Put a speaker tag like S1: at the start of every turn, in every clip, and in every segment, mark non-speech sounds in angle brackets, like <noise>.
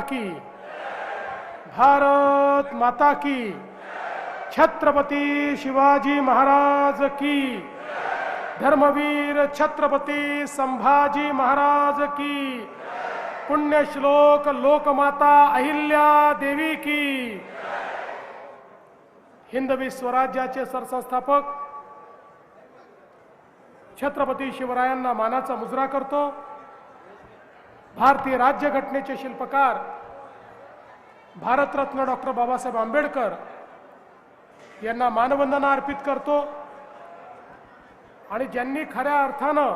S1: की। भारत माता की। छत्रपती शिवाजी महाराज की। धर्मवीर छत्रपती संभाजी महाराज की। पुण्यश्लोक लोकमाता अहिल्या देवी की। हिंदवी स्वराज्याचे सरसंस्थापक छत्रपती शिवरायांना मानाचा मुजरा करतो. भारतीय राज्यघटनेचे शिल्पकार भारतरत्न डॉक्टर बाबासाहेब आंबेडकर यांना मानवंदना अर्पित करतो आणि ज्यांनी खऱ्या अर्थानं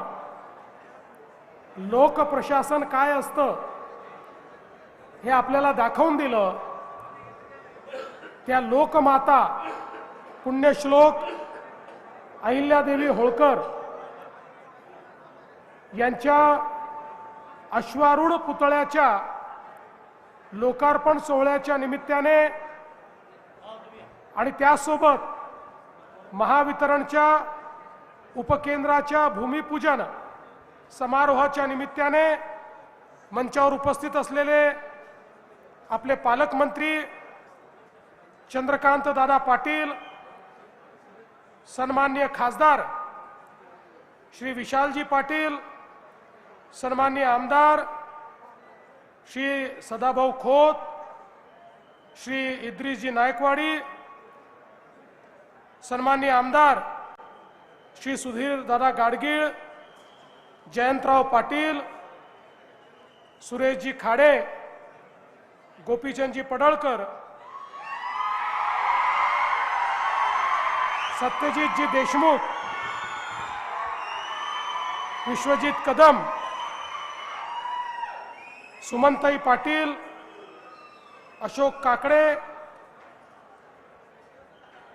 S1: लोकप्रशासन काय असतं हे आपल्याला दाखवून दिलं त्या लोकमाता पुण्यश्लोक अहिल्यादेवी होळकर यांच्या अश्वारूढ पुतळ्याच्या लोकार्पण सोहळ्याच्या निमित्ताने आणि त्यासोबत महावितरणच्या उपकेंद्राच्या भूमिपूजन समारोहाच्या निमित्ताने मंचावर उपस्थित असलेले आपले पालकमंत्री चंद्रकांत दादा पाटील सन्मान्य खासदार श्री विशालजी पाटील सन्मान्य आमदार श्री सदाभाऊ खोत श्री इद्रिसजी नायकवाडी सन्मान्य आमदार श्री सुधीर दादा गाडगीळ जयंतराव पाटील सुरेशजी खाडे गोपीचंदजी पडळकर सत्यजितजी देशमुख विश्वजित कदम सुमनताई पाटील अशोक काकडे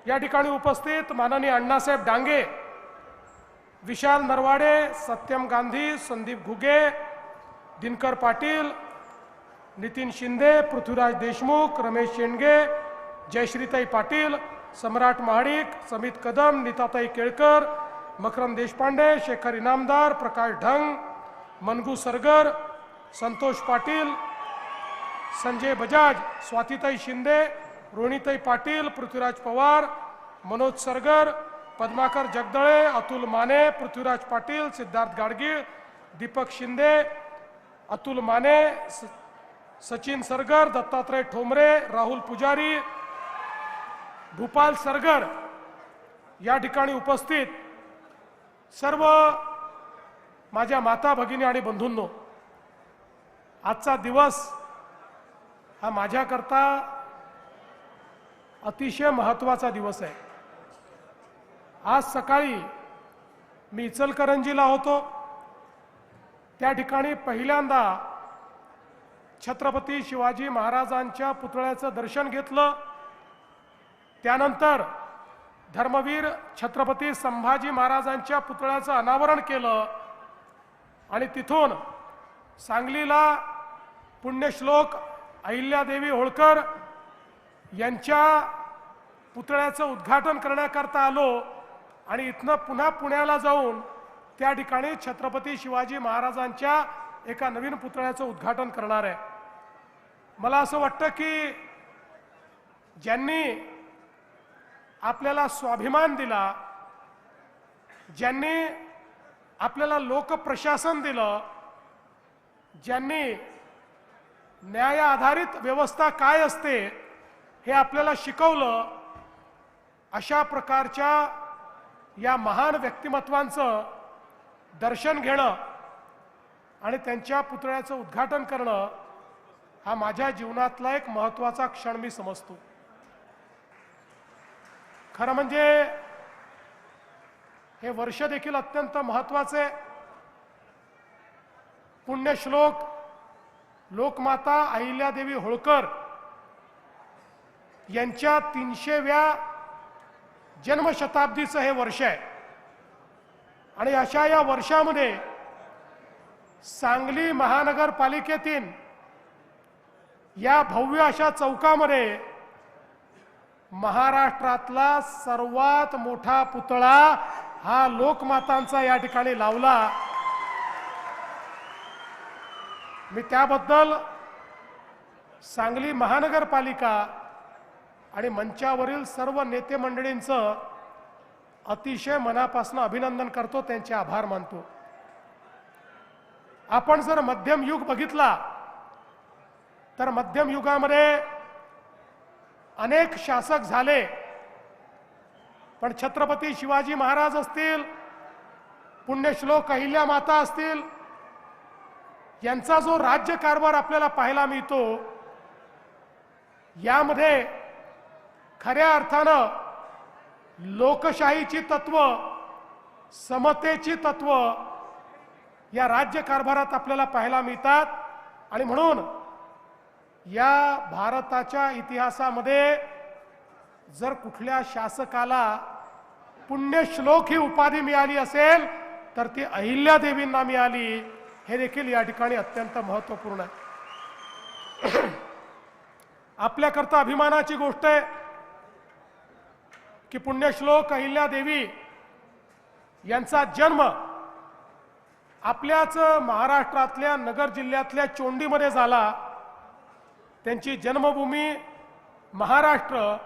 S1: या ठिकाणी उपस्थित माननीय अण्णासाहेब डांगे विशाल नरवाडे सत्यम गांधी संदीप घुगे दिनकर पाटील नितीन शिंदे पृथ्वीराज देशमुख रमेश शेंडगे जयश्रीताई पाटील सम्राट महाडिक समित कदम नीताताई केळकर मकरम देशपांडे शेखर इनामदार प्रकाश ढंग मनगू सरगर संतोष पाटील संजय बजाज स्वातीताई शिंदे रोहिणीताई पाटील पृथ्वीराज पवार मनोज सरगर पद्माकर जगदळे अतुल माने पृथ्वीराज पाटील सिद्धार्थ गाडगीळ दीपक शिंदे अतुल माने स- सचिन सरगर दत्तात्रय ठोंबरे राहुल पुजारी भूपाल सरगर या ठिकाणी उपस्थित सर्व माझ्या माता भगिनी आणि बंधूंनो आजचा दिवस हा माझ्याकरता अतिशय महत्त्वाचा दिवस आहे. आज सकाळी मी इचलकरंजीला होतो. त्या ठिकाणी पहिल्यांदा छत्रपती शिवाजी महाराजांच्या पुतळ्याचं दर्शन घेतलं. त्यानंतर धर्मवीर छत्रपती संभाजी महाराजांच्या पुतळ्याचं अनावरण केलं. आणि तिथून सांगलीला पुण्यश्लोक अहिल्यादेवी होळकर यांच्या पुतळ्याचं उद्घाटन करण्याकरता आलो आणि इथनं पुन्हा पुण्याला जाऊन त्या ठिकाणी छत्रपती शिवाजी महाराजांच्या एका नवीन पुतळ्याचं उद्घाटन करणार आहे. मला असं वाटतं की ज्यांनी आपल्याला स्वाभिमान दिला ज्यांनी आपल्याला लोकप्रशासन दिलं ज्यांनी न्याय आधारित व्यवस्था काय असते हे आपल्याला शिकवलं अशा प्रकारच्या या महान व्यक्तिमत्वांचं दर्शन घेणं आणि त्यांच्या पुतळ्याचं उद्घाटन करणं हा माझ्या जीवनातला एक महत्त्वाचा क्षण मी समजतो. खरं म्हणजे हे वर्ष देखील अत्यंत महत्त्वाचे. पुण्यश्लोक लोकमाता अहिल्यादेवी होळकर यांच्या तीनशेव्या जन्मशताब्दीचं हे वर्ष आहे. आणि अशा या वर्षामध्ये सांगली महानगरपालिकेतील या भव्य अशा चौकामध्ये महाराष्ट्रातला सर्वात मोठा पुतळा हा लोकमातांचा या ठिकाणी लावला. मी त्याबद्दल सांगली महानगरपालिका आणि मंचावरील सर्व नेते मंडळींचं अतिशय मनापासून अभिनंदन करतो त्यांचे आभार मानतो. आपण जर मध्यम युग बघितला तर मध्यम युगामध्ये अनेक शासक झाले पण छत्रपती शिवाजी महाराज असतील पुण्यश्लोक अहिल्या माता असतील यांचा जो राज्यकारभार आपल्याला पाहायला मिळतो यामध्ये खऱ्या अर्थानं लोकशाहीची तत्व समतेची तत्व या राज्यकारभारात आपल्याला पाहायला मिळतात. आणि म्हणून या भारताच्या इतिहासामध्ये जर कुठल्या शासकाला पुण्यश्लोक ही उपाधी मिळाली असेल तर ती अहिल्यादेवींना मिळाली. हे देखील या ठिकाणी अत्यंत महत्त्वपूर्ण आहे. <clears throat> आपल्याकरता अभिमानाची गोष्ट आहे की पुण्यश्लोक अहिल्यादेवी यांचा जन्म आपल्याच महाराष्ट्रातल्या नगर जिल्ह्यातल्या चोंडीमध्ये झाला. त्यांची जन्मभूमी महाराष्ट्र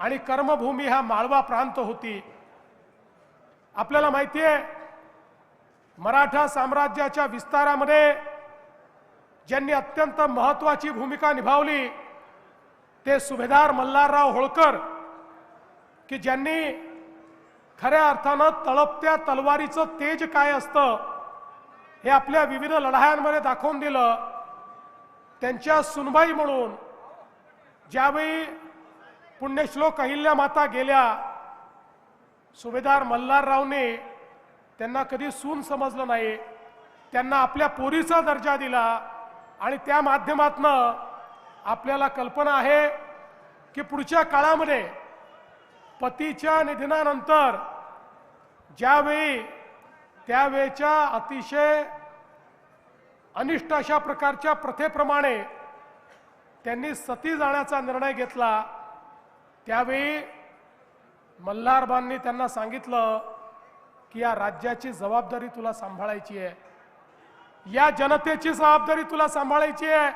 S1: आणि कर्मभूमी हा माळवा प्रांत होती. आपल्याला माहिती आहे मराठा साम्राज्याच्या विस्तारामध्ये ज्यांनी अत्यंत महत्वाची भूमिका निभावली ते सुभेदार मल्हारराव होळकर की ज्यांनी खऱ्या अर्थानं तळपत्या तलवारीचं तेज काय असतं हे आपल्या विविध लढायांमध्ये दाखवून दिलं. त्यांच्या सुनबाई म्हणून ज्यावेळी पुण्यश्लोक अहिल्या माता गेल्या सुभेदार मल्हाररावने त्यांना कधी सून समजलं नाही. त्यांना आपल्या पोरीचा दर्जा दिला आणि त्या माध्यमातनं आपल्याला कल्पना आहे की पुढच्या काळामध्ये पतीच्या निधनानंतर ज्यावेळी त्यावेळेच्या अतिशय अनिष्ट अशा प्रकारच्या प्रथेप्रमाणे त्यांनी सती जाण्याचा निर्णय घेतला त्यावेळी मल्हारबांनी त्यांना सांगितलं की या राज्याची जबाबदारी तुला सांभाळायची आहे. या जनतेची जबाबदारी तुला सांभाळायची आहे.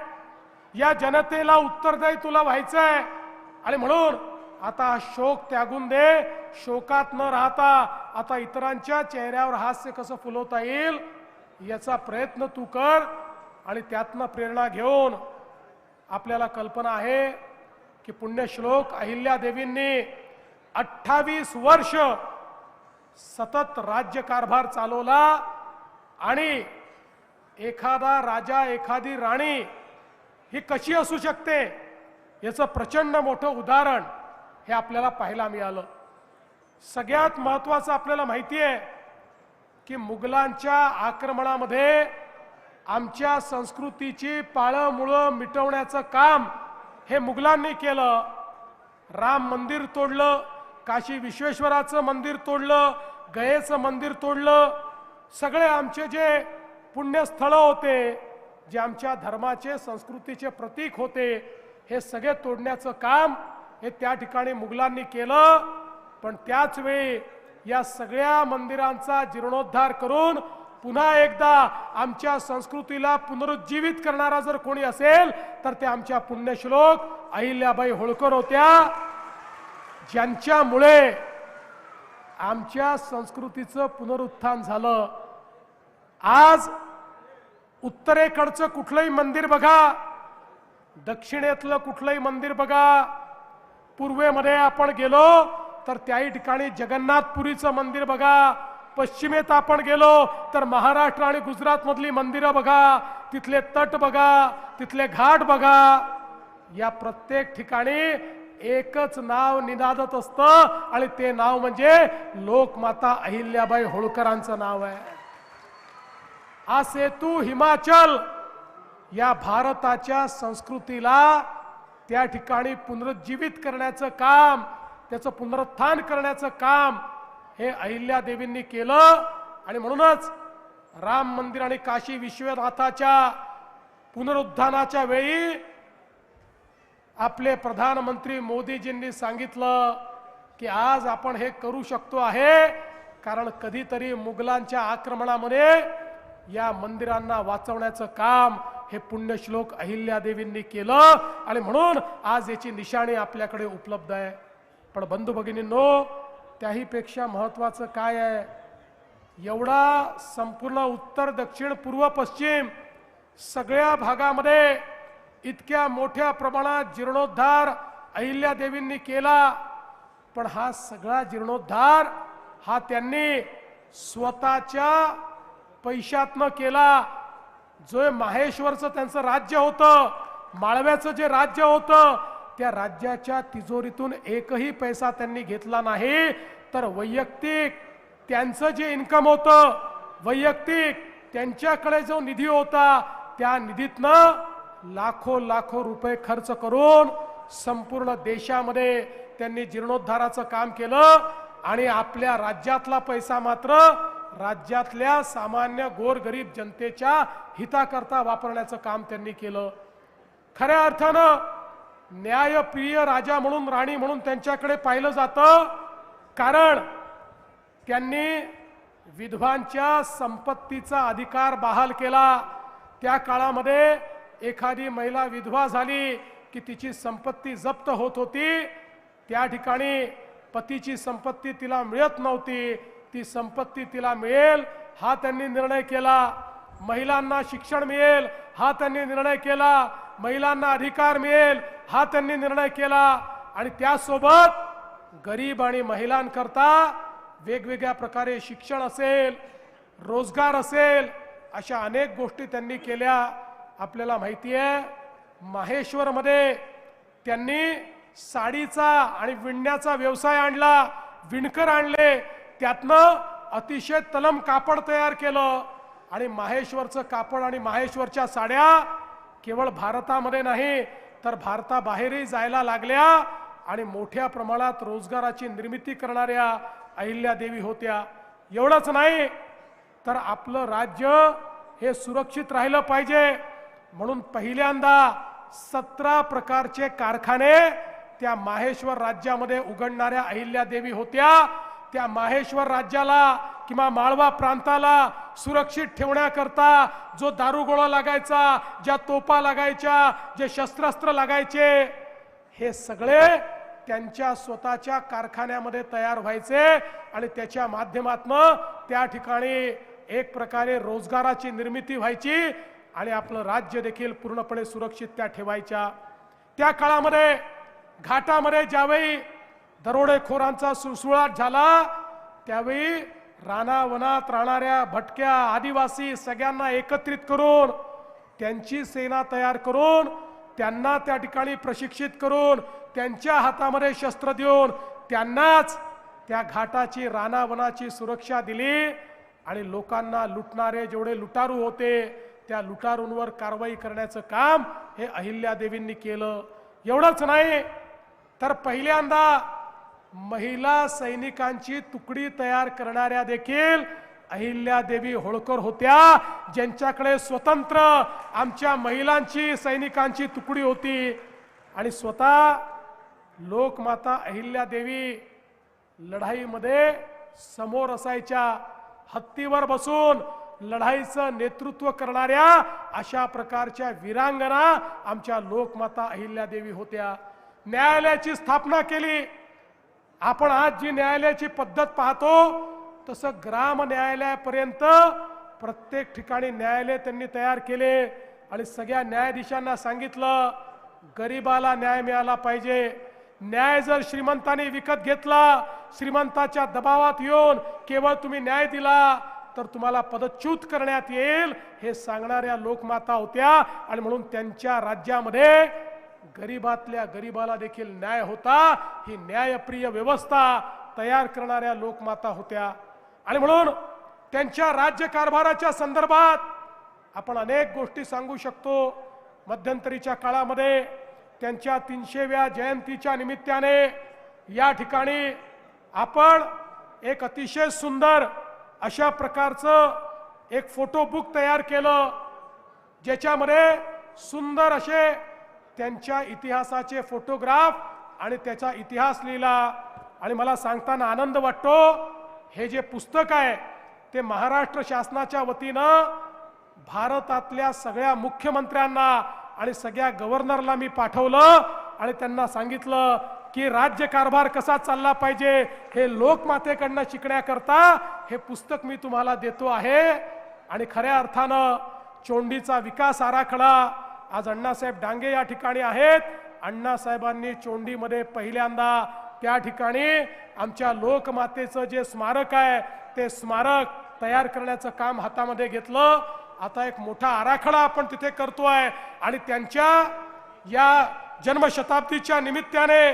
S1: या जनतेला उत्तरदायी तुला व्हायचं आहे आणि म्हणून आता हा शोक त्यागून दे. शोकात न राहता आता इतरांच्या चेहऱ्यावर हास्य कसं फुलवता येईल याचा प्रयत्न तू कर आणि त्यातनं प्रेरणा घेऊन आपल्याला कल्पना आहे की पुण्यश्लोक अहिल्यादेवींनी अठ्ठावीस वर्ष सतत राज्यकारभार चालवला आणि एखादा राजा एखादी राणी ही कशी असू शकते याचं प्रचंड मोठं उदाहरण हे आपल्याला पाहायला मिळालं. सगळ्यात महत्वाचं आपल्याला माहिती आहे की मुघलांच्या आक्रमणामध्ये आमच्या संस्कृतीची पाळंमुळं मिटवण्याचं काम हे मुघलांनी केलं. राम मंदिर तोडलं. काशी विश्वेश्वराचं मंदिर तोडलं गयेचं मंदिर तोडलं. सगळे आमचे जे पुण्यस्थळं होते जे आमच्या धर्माचे संस्कृतीचे प्रतीक होते हे सगळे तोडण्याचं काम हे त्या ठिकाणी मुघलांनी केलं. पण त्याचवेळी या सगळ्या मंदिरांचा जीर्णोद्धार करून पुन्हा एकदा आमच्या संस्कृतीला पुनरुज्जीवित करणारा जर कोणी असेल तर ते आमच्या पुण्यश्लोक अहिल्याबाई होळकर होत्या. ज्यांच्यामुळे आमच्या संस्कृतीचं पुनरुत्थान झालं. आज उत्तरेकडचं कुठलंही मंदिर बघा दक्षिणेतलं कुठलंही मंदिर बघा पूर्वेमध्ये आपण गेलो तर त्याही ठिकाणी जगन्नाथपुरीचं मंदिर बघा पश्चिमेत आपण गेलो तर महाराष्ट्र आणि गुजरातमधली मंदिरं बघा तिथले तट बघा तिथले घाट बघा. या प्रत्येक ठिकाणी एकच नाव निनादत असतं आणि ते नाव म्हणजे लोकमाता अहिल्याबाई होळकरांचं नाव आहे. हा सेतू हिमाचल या भारताच्या संस्कृतीला त्या ठिकाणी पुनरुज्जीवित करण्याचं काम त्याचं पुनरुत्थान करण्याचं काम हे अहिल्या देवींनी केलं आणि म्हणूनच राम मंदिर आणि काशी विश्वनाथाच्या पुनरुत्थानाच्या वेळी आपले प्रधानमंत्री मोदीजींनी सांगितलं की आज आपण हे करू शकतो आहे कारण कधीतरी मुघलांच्या आक्रमणामध्ये या मंदिरांना वाचवण्याचं काम हे पुण्यश्लोक अहिल्यादेवींनी केलं. आणि म्हणून आज याची निशाणी आपल्याकडे उपलब्ध आहे. पण बंधू भगिनींनो त्याहीपेक्षा महत्त्वाचं महत्वाचं काय आहे? एवढा संपूर्ण उत्तर दक्षिण पूर्व पश्चिम सगळ्या भागामध्ये इतक्या मोठ्या प्रमाणात जीर्णोद्धार अहिल्यादेवींनी केला. पण हा सगळा जीर्णोद्धार हा त्यांनी स्वतःच्या पैशातनं केला. जो माहेश्वरचं त्यांचं राज्य होतं माळव्याचं जे राज्य होतं त्या राज्याच्या तिजोरीतून एकही पैसा त्यांनी घेतला नाही. तर वैयक्तिक त्यांचं जे इन्कम होतं वैयक्तिक त्यांच्याकडे जो निधी होता त्या निधीतनं लाखो लाखो रुपये खर्च करून संपूर्ण देशामध्ये त्यांनी जीर्णोद्धाराचं काम केलं आणि आपल्या राज्यातला पैसा मात्र राज्यातल्या सामान्य गोरगरीब जनतेच्या हिताकरता वापरण्याचं काम त्यांनी केलं. खऱ्या अर्थानं न्यायप्रिय राजा म्हणून राणी म्हणून त्यांच्याकडे पाहिलं जातं. कारण त्यांनी विधवांच्या संपत्तीचा अधिकार बहाल केला. त्या काळामध्ये एखादी महिला विधवा झाली की तिची संपत्ती जप्त होत होती त्या ठिकाणी पतीची संपत्ती तिला मिळत नव्हती. ती संपत्ती तिला मिळेल हा त्यांनी निर्णय केला. महिलांना शिक्षण मिळेल हा त्यांनी निर्णय केला. महिलांना अधिकार मिळेल हा त्यांनी निर्णय केला. आणि त्यासोबत गरीब आणि महिलांकरता वेगवेगळ्या प्रकारे शिक्षण असेल रोजगार असेल अशा अनेक गोष्टी त्यांनी केल्या. आपल्याला माहिती आहे माहेश्वरमध्ये त्यांनी साडीचा आणि विणण्याचा व्यवसाय आणला विणकर आणले त्यातनं अतिशय तलम कापड तयार केलं आणि माहेश्वरचं कापड आणि माहेश्वरच्या साड्या केवळ भारतामध्ये नाही तर भारताबाहेरही जायला लागल्या आणि मोठ्या प्रमाणात रोजगाराची निर्मिती करणाऱ्या अहिल्यादेवी होत्या. एवढंच नाही तर आपलं राज्य हे सुरक्षित राहिलं पाहिजे. म्हणून पहिल्यांदा सतरा प्रकारचे कारखाने त्या माहेश्वर राज्यामध्ये उघडणाऱ्या अहिल्यादेवी होत्या. त्या माहेश्वर राज्याला किंवा माळवा प्रांताला सुरक्षित ठेवण्याकरता जो दारुगोळा लागायचा ज्या तोपा लागायच्या जे शस्त्रास्त्र लागायचे हे सगळे त्यांच्या स्वतःच्या कारखान्यामध्ये तयार व्हायचे आणि त्याच्या माध्यमातनं त्या ठिकाणी एक प्रकारे रोजगाराची निर्मिती व्हायची. आणि आपलं राज्य देखील पूर्णपणे सुरक्षित त्या ठेवायच्या. त्या काळामध्ये घाटामध्ये ज्यावेळी दरोडेखोरांचा सुळसुळाट झाला त्यावेळी रानावनात राहणाऱ्या भटक्या आदिवासी सगळ्यांना एकत्रित करून त्यांची सेना तयार करून त्यांना त्या ठिकाणी प्रशिक्षित करून त्यांच्या हातामध्ये शस्त्र देऊन त्यांनाच त्या घाटाची रानावनाची सुरक्षा दिली आणि लोकांना लुटणारे जेवढे लुटारू होते त्या लुटारूंवर कारवाई करण्याचं काम हे अहिल्यादेवींनी केलं. एवढंच नाही तर पहिल्यांदा महिला सैनिकांची तुकडी तयार करणाऱ्या देखील अहिल्यादेवी होळकर होत्या ज्यांच्याकडे स्वतंत्र आमच्या महिलांची सैनिकांची तुकडी होती. आणि स्वतः लोकमाता अहिल्यादेवी लढाईमध्ये समोर असायच्या हत्तीवर बसून लढाईचं नेतृत्व करणाऱ्या अशा प्रकारच्या वीरांगना आमच्या लोकमाता अहिल्यादेवी होत्या. न्यायालयाची स्थापना केली. आपण आज जी न्यायालयाची पद्धत पाहतो तसं ग्राम न्यायालयापर्यंत प्रत्येक ठिकाणी न्यायालय त्यांनी तयार केले आणि सगळ्या न्यायाधीशांना सांगितलं गरिबाला न्याय मिळाला पाहिजे. न्याय जर श्रीमंताने विकत घेतला श्रीमंताच्या दबावात येऊन केवळ तुम्ही न्याय दिला तर तुम्हाला पदच्युत करण्यात येईल हे सांगणाऱ्या लोकमाता होत्या. आणि म्हणून त्यांच्या राज्यामध्ये गरीबातल्या गरीबाला देखील न्याय होता. ही न्यायप्रिय व्यवस्था तयार करणाऱ्या लोकमाता होत्या. आणि म्हणून त्यांच्या राज्यकारभाराच्या संदर्भात आपण अनेक गोष्टी सांगू शकतो. मध्यंतरीच्या काळामध्ये त्यांच्या तीनशेव्या जयंतीच्या निमित्ताने या ठिकाणी आपण एक अतिशय सुंदर अशा प्रकारचं एक फोटो बुक तयार केलं ज्याच्यामध्ये सुंदर असे त्यांच्या इतिहासाचे फोटोग्राफ आणि त्याचा इतिहास लिहिला. आणि मला सांगताना आनंद वाटतो हे जे पुस्तक आहे ते महाराष्ट्र शासनाच्या वतीनं भारतातल्या सगळ्या मुख्यमंत्र्यांना आणि सगळ्या गव्हर्नरला मी पाठवलं आणि त्यांना सांगितलं की राज्यकारभार कसा चालला पाहिजे हे लोकमातेकडनं शिकण्याकरता हे पुस्तक मी तुम्हाला देतो आहे. आणि खऱ्या अर्थानं चोंडीचा विकास आराखडा आज अण्णासाहेब डांगे या ठिकाणी आहेत. अण्णासाहेबांनी चोंडीमध्ये पहिल्यांदा त्या ठिकाणी आमच्या लोकमातेचं जे स्मारक आहे ते स्मारक तयार करण्याचं काम हातामध्ये घेतलं. आता एक मोठा आराखडा आपण तिथे करतोय आणि त्यांच्या या जन्मशताब्दीच्या निमित्ताने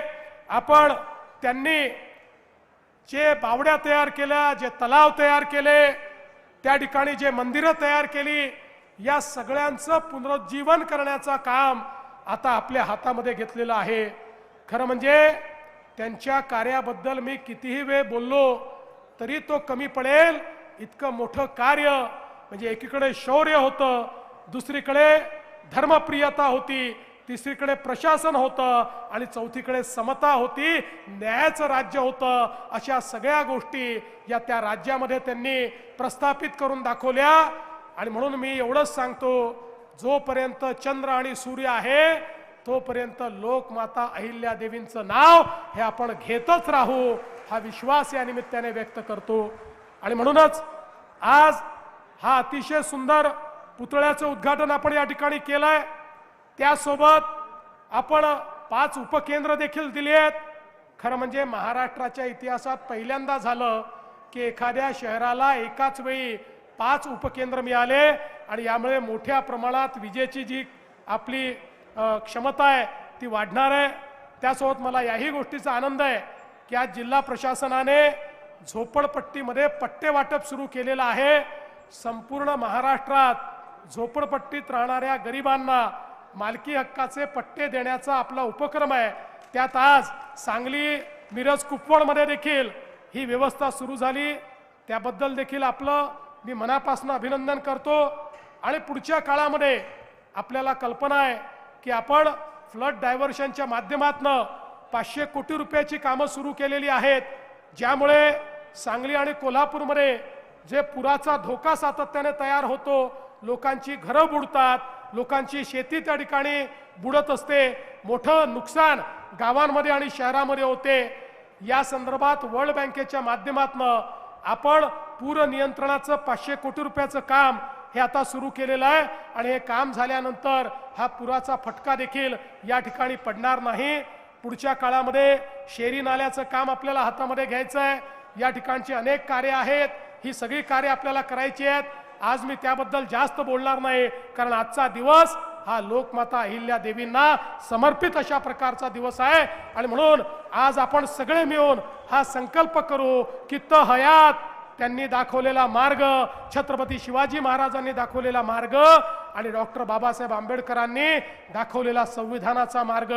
S1: आपण त्यांनी जे बावड्या तयार केल्या जे तलाव तयार केले त्या ठिकाणी जे मंदिरं तयार केली या सगळ्यांचं पुनरुज्जीवन करण्याचं काम आता आपल्या हातामध्ये घेतलेलं आहे. खरं म्हणजे त्यांच्या कार्याबद्दल मी कितीही वेळ बोललो तरी तो कमी पडेल. इतकं मोठं कार्य म्हणजे एकीकडे शौर्य होतं दुसरीकडे धर्मप्रियता होती. तिसरीकडे प्रशासन होतं आणि चौथीकडे समता होती न्यायाचं राज्य होतं. अशा सगळ्या गोष्टी या त्या राज्यामध्ये त्यांनी प्रस्थापित करून दाखवल्या. आणि म्हणून मी एवढंच सांगतो जोपर्यंत चंद्र आणि सूर्य आहे तोपर्यंत लोकमाता अहिल्या देवींचं नाव हे आपण घेतच राहू हा विश्वास या निमित्ताने व्यक्त करतो. आणि म्हणूनच आज हा अतिशय सुंदर पुतळ्याचं उद्घाटन आपण या ठिकाणी केलं आहे त्यासोबत आपण पाच उपकेंद्र देखील दिली आहेत खरं म्हणजे महाराष्ट्राच्या इतिहासात पहिल्यांदा झालं की एखाद्या शहराला एकाच वेळी पाच उपकेंद्र मिळाले आणि यामुळे मोठ्या प्रमाणात विजेची जी आपली क्षमता आहे ती वाढणार आहे. त्यासोबत मला याही गोष्टीचा आनंद आहे की आज जिल्हा प्रशासनाने झोपडपट्टीमध्ये पट्टे वाटप सुरू केलेलं आहे. संपूर्ण महाराष्ट्रात झोपडपट्टीत राहणाऱ्या गरिबांना मालकी हक्काचे पट्टे देण्याचा आपला उपक्रम आहे. त्यात आज सांगली मिरज कुपवाडमध्ये देखील ही व्यवस्था सुरू झाली. त्याबद्दल देखील आपलं मी मनापासून अभिनंदन करतो. आणि पुढच्या काळामध्ये आपल्याला कल्पना आहे की आपण फ्लड डायव्हर्शनच्या माध्यमातनं पाचशे कोटी रुपयाची कामं सुरू केलेली आहेत. ज्यामुळे सांगली आणि कोल्हापूरमध्ये जे पुराचा धोका सातत्याने तयार होतो लोकांची घरं बुडतात लोकांची शेती त्या ठिकाणी बुडत असते. मोठं नुकसान गावांमध्ये आणि शहरामध्ये होते. या संदर्भात वर्ल्ड बँकेच्या माध्यमातनं आपण पूर नियंत्रणाचं पाचशे कोटी रुपयाचं काम हे आता सुरू केलेलं आहे आणि हे काम झाल्यानंतर हा पुराचा फटका देखील या ठिकाणी पडणार नाही. पुढच्या काळामध्ये शेरी नाल्याचं काम आपल्याला हातामध्ये घ्यायचं आहे. या ठिकाणची अनेक कार्य आहेत. ही सगळी कार्य आपल्याला करायची आहेत. आज मी त्याबद्दल जास्त बोलणार नाही कारण आजचा दिवस हा लोकमाता अहिल्या देवींना समर्पित अशा प्रकारचा दिवस आहे. आणि म्हणून आज आपण सगळे मिळून हा संकल्प करू की त हयात त्यांनी दाखवलेला मार्ग छत्रपती शिवाजी महाराजांनी दाखवलेला मार्ग आणि डॉक्टर बाबासाहेब आंबेडकरांनी दाखवलेला संविधानाचा मार्ग.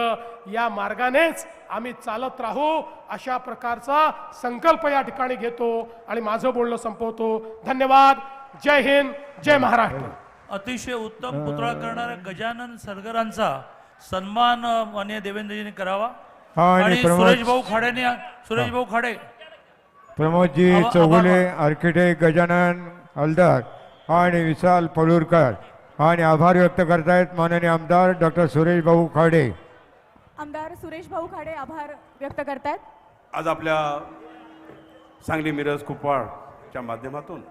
S1: या मार्गानेच आम्ही चालत राहू अशा प्रकारचा संकल्प या ठिकाणी घेतो आणि माझं बोलणं संपवतो. धन्यवाद. जय हिंद जय महाराष्ट्र.
S2: अतिशय उत्तम पुतळा करणाऱ्या गजानन सरगरांचा सन्मान अ, माननीय देवेंद्रजींनी करावा.
S3: हा, आणि
S2: सुरेश भाऊ खाडेने सुरेश भाऊ खाडे.
S3: प्रमोदजी चौगुले आर्किटेक्ट गजानन हलदार आणि विशाल पळूरकर आणि आभार व्यक्त करतायत माननीय आमदार डॉक्टर सुरेश भाऊ खाडे.
S4: आमदार सुरेश भाऊ खाडे आभार व्यक्त करतायत.
S5: आज आपल्या सांगली मिरज कुपवाडच्या माध्यमातून